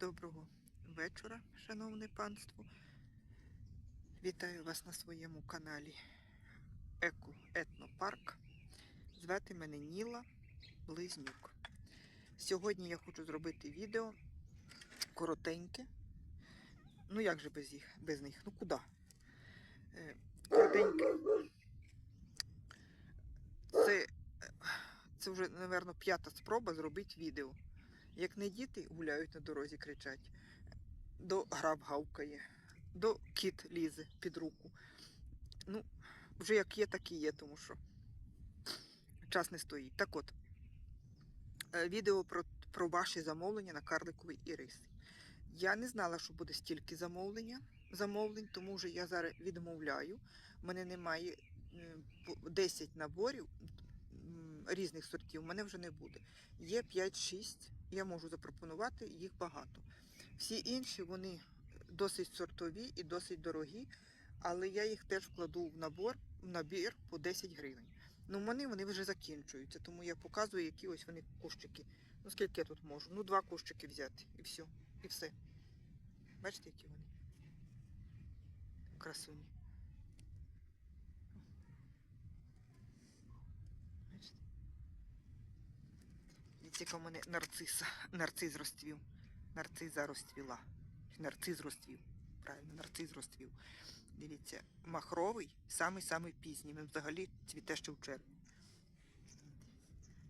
Доброго вечора, шановне панство. Вітаю вас на своєму каналі Еко Етнопарк. Звати мене Ніла Близнюк. Сьогодні я хочу зробити відео коротеньке. Ну як же без їх, без них? Ну куди? Е, Коротеньке. Це, е, це вже, напевно, п'ята спроба зробити відео. Як не діти гуляють на дорозі, кричать, до граб гавкає, до кіт лізе під руку. Ну, вже як є, так і є, тому що час не стоїть. Так от, е, відео про, про ваші замовлення на карликовий ірис. Я не знала, що буде стільки замовлення, замовлень, тому вже я зараз відмовляю. У мене немає е, 10 наборів різних сортів, у мене вже не буде. Є 5-6, я можу запропонувати їх багато. Всі інші вони досить сортові і досить дорогі, але я їх теж вкладу в набор, в набір по 10 гривень. Ну, вони, вони вже закінчуються, тому я показую, які ось вони кущики. Ну, скільки я тут можу? Ну, два кущики взяти, і все. І все. Бачите, які вони? Красуні. Бачите? Дивіться, в мене нарциса. Нарцис розцвів. Нарциза розцвіла. Нарциз розцвів. Правильно, нарциз розцвів. Дивіться, махровий, самий-самий пізній. Він взагалі цвіте ще в червні.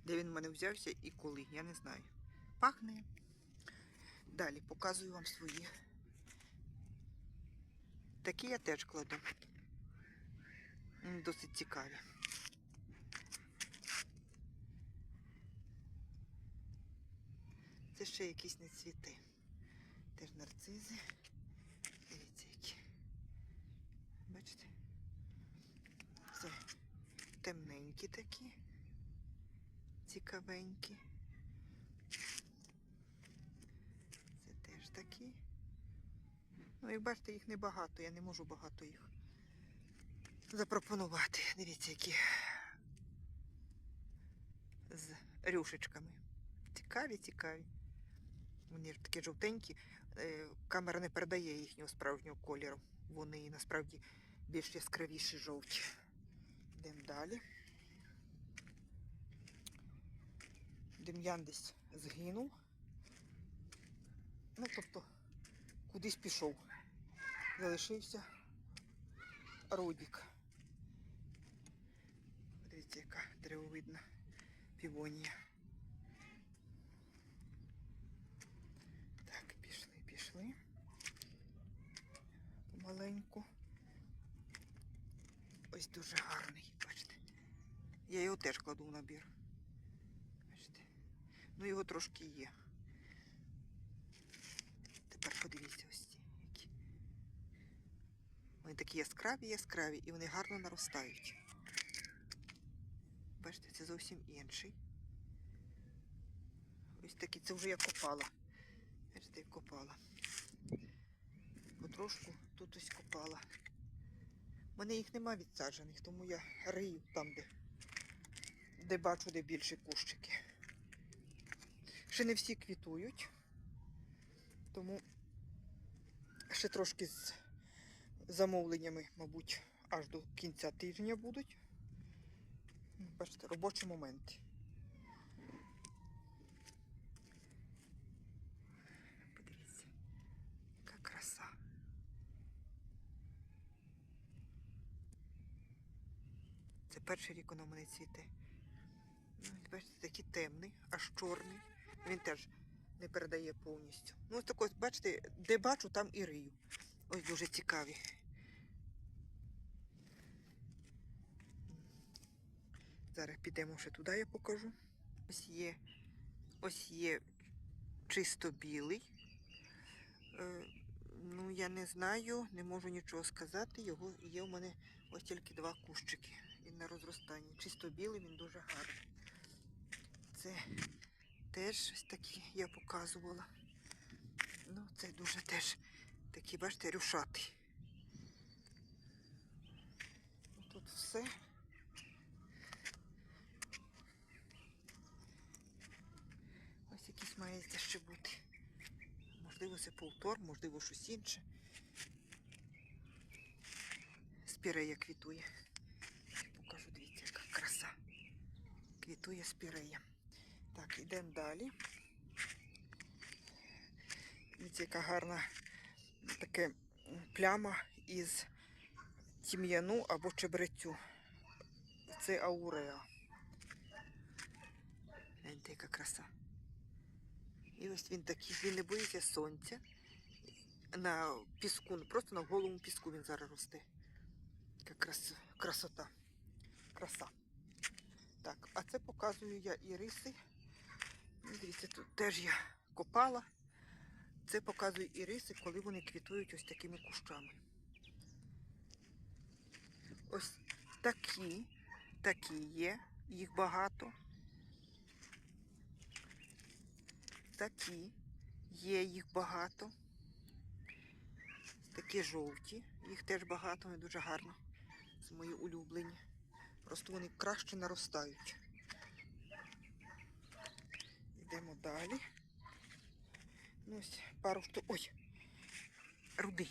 Де він в мене взявся і коли, я не знаю. Пахне. Далі показую вам свої. Такі я теж кладу. Досить цікаві. Це ще якісь не цвіти. Теж нарцизи. Дивіться які. Бачите? Це темненькі такі. Цікавенькі. Це теж такі. Ну, як бачите, їх небагато, я не можу багато їх запропонувати. Дивіться, які з рюшечками. Цікаві, цікаві. Вони ж такі жовтенькі. Е, Камера не передає їхнього справжнього кольору. Вони насправді більш яскравіші жовті. Йдемо далі. Дем'ян десь згинув. Ну, тобто, кудись пішов. Залишився Рудік. Дивіться, яка деревовидна півонія. Так, пішли, пішли. Помаленьку. Ось дуже гарний, бачите. Я його теж кладу в набір. Бачите. Ну його трошки є. Тепер подивіться ось ці які. Вони такі яскраві, яскраві, і вони гарно наростають. Бачите, це зовсім інший. Ось такі, це вже я копала. Бачите, як копала. Потрошку тут ось копала. У мене їх нема відсаджених, тому я рию там, де, де бачу, де більше кущики. Ще не всі квітують, тому ще трошки з замовленнями, мабуть, аж до кінця тижня будуть. Бачите, робочі моменти. Подивіться, яка краса. Це перший рік воно в мене цвіте. Ну, бачите, такий темний, аж чорний. Він теж не передає повністю. Ну, ось так ось, бачите, де бачу, там і рию. Ось дуже цікаві. Зараз підемо ще туди, я покажу. Ось є, ось є чисто білий. Е, ну, я не знаю, не можу нічого сказати. Його є у мене ось тільки два кущики. Він на розростанні. Чисто білий, він дуже гарний. Це теж ось такі я показувала. Ну, це дуже теж такі, бачите, рюшатий. Тут все. Ось якийсь має ще бути. Можливо, це повтор, можливо, щось інше. Спірея квітує. Я покажу, дивіться, яка краса. Квітує спірея. Так, йдемо далі. Дивіться, яка гарна таке м, пляма із тім'яну або чебрецю. Це ауреа. Гляньте, яка краса. І ось він такий, він не боїться сонця. На піску, ну, просто на голому піску він зараз росте. Яка крас... красота. Краса. Так, а це показую я іриси. Ну, Дивіться, тут теж я копала. Це показую іриси, коли вони квітують ось такими кущами. Ось такі, такі є, їх багато. Такі, є їх багато. Такі жовті, їх теж багато, вони дуже гарні. Це мої улюблені. Просто вони краще наростають. Йдемо далі. Ну, ось пару штук. Ой! Руди.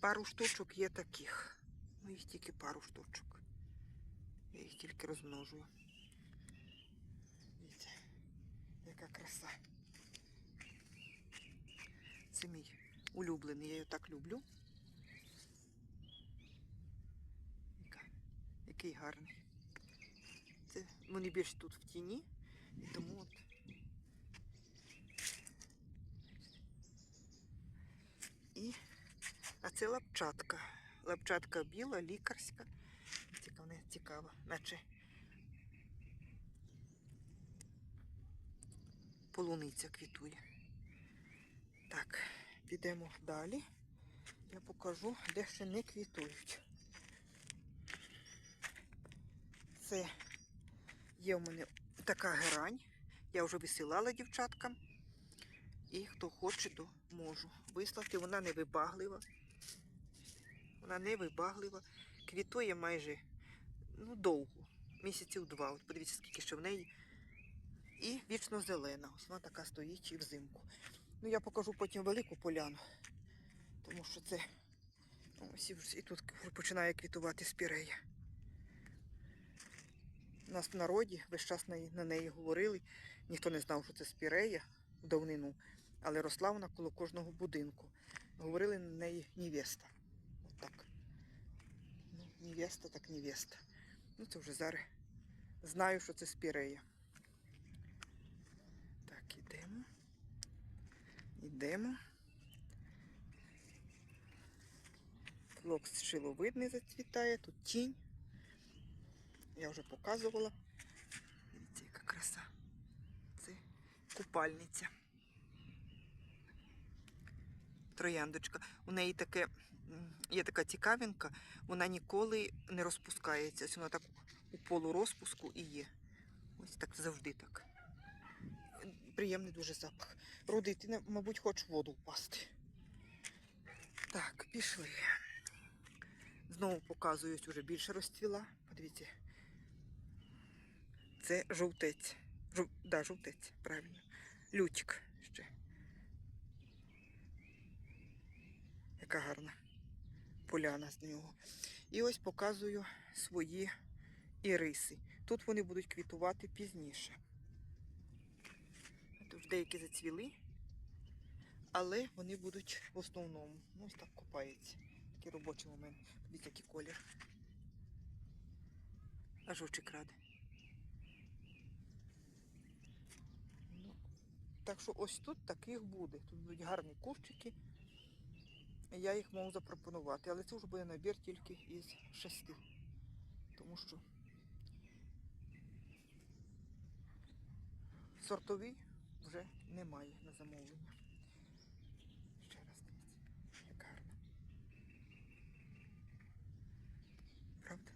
Пару штучок є таких. Ну, їх тільки пару штучок. Я їх тільки розмножую. Дивіться, яка краса. Це мій улюблений, я його так люблю. Яка- Який гарний. Це вони більш тут в тіні, і тому от. І, а це лапчатка. Лапчатка біла, лікарська. Цікава, не цікава, наче полуниця квітує. Так, підемо далі. Я покажу, де ще не квітують. Це є у мене така герань. Я вже висилала дівчаткам. І хто хоче, то можу вислати. Вона не вибаглива. Вона не вибаглива. Квітує майже ну, довго. Місяців два. От подивіться, скільки ще в неї. І вічно зелена. Ось вона така стоїть і взимку. Ну, я покажу потім велику поляну, тому що це ось і тут починає квітувати спірея. У нас в народі весь час на, неї говорили. Ніхто не знав, що це спірея в давнину, але росла вона коло кожного будинку. Говорили на неї невеста. Отак. Ну, невеста, так невеста. Ну, це вже зараз знаю, що це спірея. Так, ідемо. Йдемо. Флокс шиловидний зацвітає, тут тінь. Я вже показувала. Дивіться, яка краса. Це купальниця. Трояндочка. У неї таке, є така цікавинка, вона ніколи не розпускається. Ось вона так у полурозпуску і є. Ось так завжди так. Приємний дуже запах. Руди, ти, мабуть, хочеш в воду впасти. Так, пішли. Знову показую, ось уже більше розцвіла. Подивіться. Це жовтець. Жов... Да, жовтець, правильно. Лютик ще. Яка гарна поляна з нього. І ось показую свої іриси. Тут вони будуть квітувати пізніше. Тут деякі зацвіли, але вони будуть в основному. Ну, ось так копається. Такий робочий момент. Дивіться, який колір. Аж очі краде. Так що ось тут таких буде. Тут будуть гарні кущики. Я їх можу запропонувати, але це вже буде набір тільки із шести. Тому що сортові вже немає на замовлення. Ще раз дивіться, як гарно. Правда?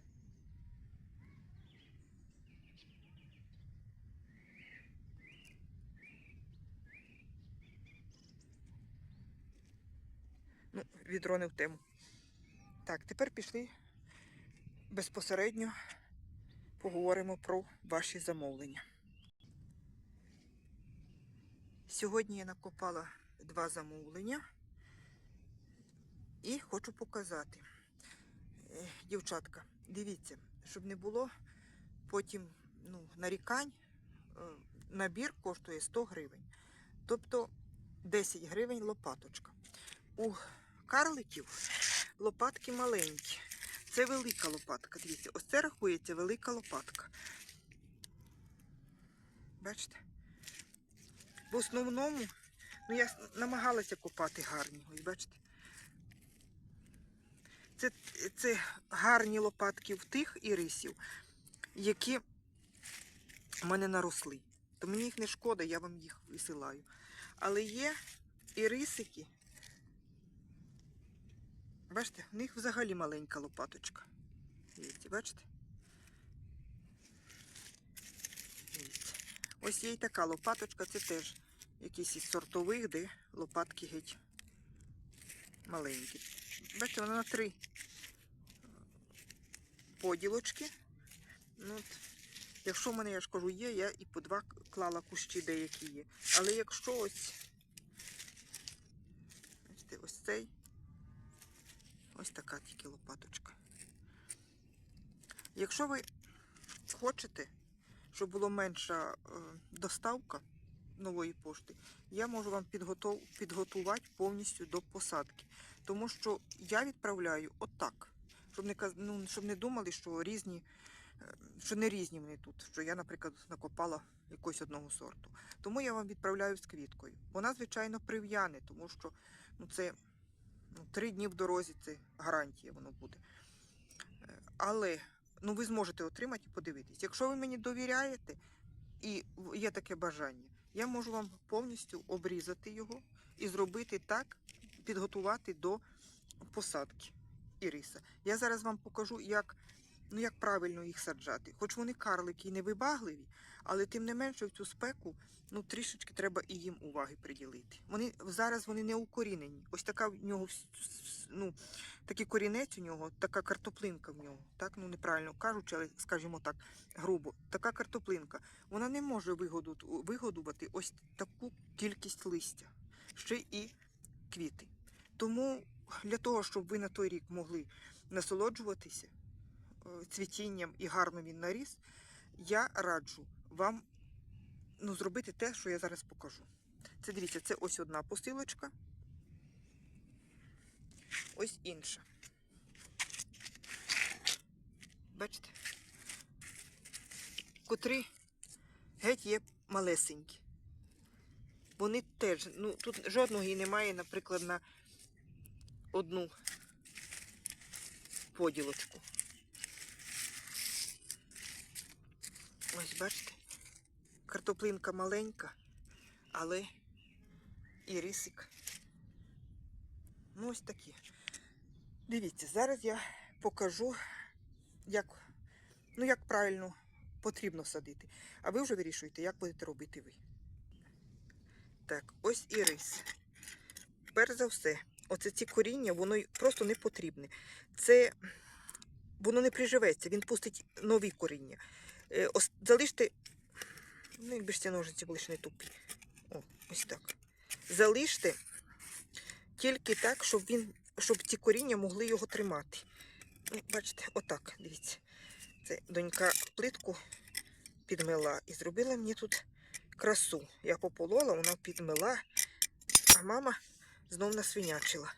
Ну, відро не в тему. Так, тепер пішли безпосередньо поговоримо про ваші замовлення. Сьогодні я накопала два замовлення. І хочу показати. Е, Дівчатка, дивіться, щоб не було потім ну, нарікань, е, набір коштує 100 гривень. Тобто 10 гривень лопаточка. У карликів лопатки маленькі. Це велика лопатка. Дивіться, ось це рахується велика лопатка. Бачите? В основному, ну я намагалася копати гарні. Ось бачите. Це, це гарні лопатки в тих ірисів, які в мене наросли. То мені їх не шкода, я вам їх висилаю. Але є ірисики. Бачите, в них взагалі маленька лопаточка. Дивіться, бачите? Дивіться. Ось є й така лопаточка, це теж якийсь із сортових, де лопатки геть маленькі. Бачите, вона на три поділочки. Ну, от, якщо в мене, я ж кажу, є, я і по два клала кущі деякі є. Але якщо ось, бачите, ось цей, ось така тільки лопаточка. Якщо ви хочете, щоб була менша е, доставка нової пошти, я можу вам підготов, підготувати повністю до посадки. Тому що я відправляю отак, щоб не, ну, щоб не думали, що різні, е, що не різні вони тут, що я, наприклад, накопала якогось одного сорту. Тому я вам відправляю з квіткою. Вона, звичайно, прив'яне, тому що ну, це три дні в дорозі, це гарантія воно буде. Е, Але ну, ви зможете отримати і подивитись. Якщо ви мені довіряєте і є таке бажання, я можу вам повністю обрізати його і зробити так, підготувати до посадки іриса. Я зараз вам покажу, як, ну, як правильно їх саджати. Хоч вони карлики і невибагливі, але тим не менше в цю спеку ну, трішечки треба і їм уваги приділити. Вони, зараз вони не укорінені. Ось така в нього ну, такий корінець у нього, така картоплинка в нього. Так, ну неправильно кажучи, але скажімо так, грубо, така картоплинка. Вона не може вигодувати ось таку кількість листя, ще і квіти. Тому для того, щоб ви на той рік могли насолоджуватися цвітінням і гарно він наріс, я раджу вам ну, зробити те, що я зараз покажу. Це дивіться, це ось одна посилочка, ось інша. Бачите? Котрі геть є малесенькі. Вони теж, ну тут жодного і немає, наприклад, на одну поділочку. Ось бачите, картоплинка маленька, але і рисик. Ну, ось такі. Дивіться, зараз я покажу, як, ну, як правильно потрібно садити. А ви вже вирішуєте, як будете робити ви. Так, ось і рис. Перш за все, оце ці коріння, воно просто не потрібне. Це воно не приживеться, він пустить нові коріння. Е, залиште, ну, якби ж ці ножиці були ще не тупі. О, ось так. Залиште тільки так, щоб він, щоб ці коріння могли його тримати. Ну, бачите, отак, дивіться. Це донька плитку підмила і зробила мені тут красу. Я пополола, вона підмила, а мама знов насвинячила.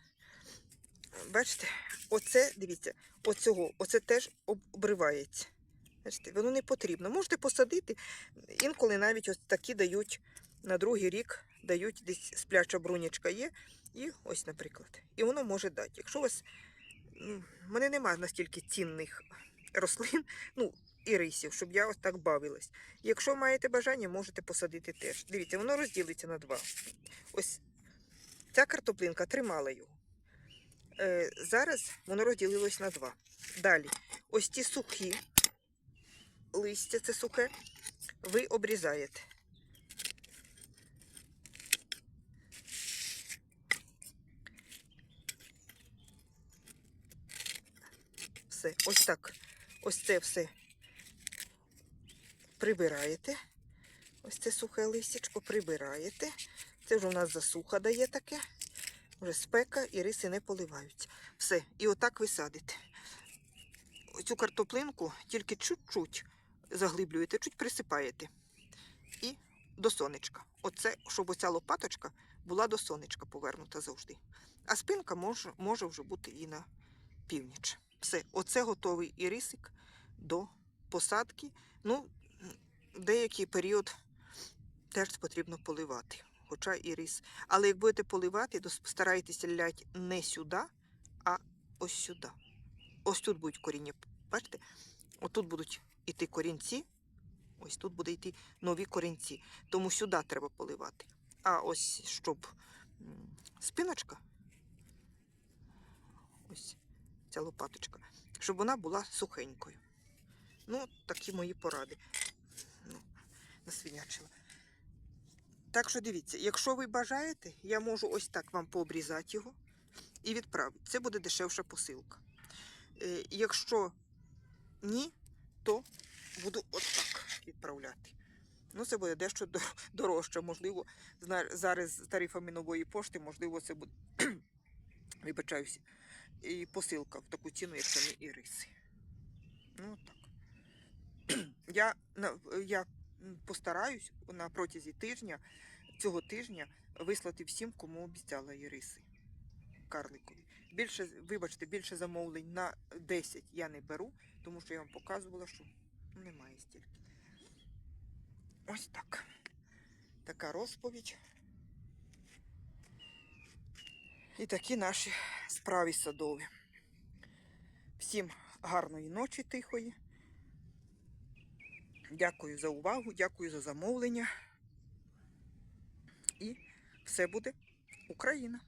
Бачите, оце, дивіться, оцього, оце теж обривається. Бачите, воно не потрібно. Можете посадити. Інколи навіть ось такі дають на другий рік, дають десь спляча брунячка є. І ось, наприклад. І воно може дати. Якщо у вас. ну, В мене немає настільки цінних рослин, ну, і рисів, щоб я ось так бавилась. Якщо маєте бажання, можете посадити теж. Дивіться, воно розділиться на два. Ось ця картоплинка тримала його. Е, зараз воно розділилось на два. Далі, ось ті сухі листя, це сухе, ви обрізаєте. Все, ось так. Ось це все прибираєте. Ось це сухе листячко прибираєте. Це вже у нас засуха дає таке. Вже спека і риси не поливаються. Все, і отак ви садите. Цю картоплинку тільки чуть-чуть заглиблюєте, чуть присипаєте. І до сонечка. Оце, щоб оця лопаточка була до сонечка повернута завжди. А спинка може, може вже бути і на північ. Все, оце готовий і рисик до посадки. Ну, деякий період теж потрібно поливати. Хоча і рис. Але як будете поливати, то старайтеся ляти не сюди, а ось сюди. Ось тут будуть коріння. Бачите? Отут будуть іти корінці. Ось тут буде йти нові корінці. Тому сюди треба поливати. А ось щоб спиночка, ось ця лопаточка, щоб вона була сухенькою. Ну, такі мої поради. Ну, насвинячила. Так що дивіться, якщо ви бажаєте, я можу ось так вам пообрізати його і відправити. Це буде дешевша посилка. Е, якщо ні, то буду отак відправляти. Ну, це буде дещо дорожче. Можливо, зараз з тарифами нової пошти, можливо, це буде. Вибачаюся. І посилка в таку ціну, як самі іриси. Ну, так. Я, я постараюсь на протязі тижня, цього тижня, вислати всім, кому обіцяла іриси. Карликові. Більше, вибачте, більше замовлень на 10 я не беру, тому що я вам показувала, що немає стільки. Ось так. Така розповідь. І такі наші справи садові. Всім гарної ночі тихої. Дякую за увагу, дякую за замовлення. І все буде Україна!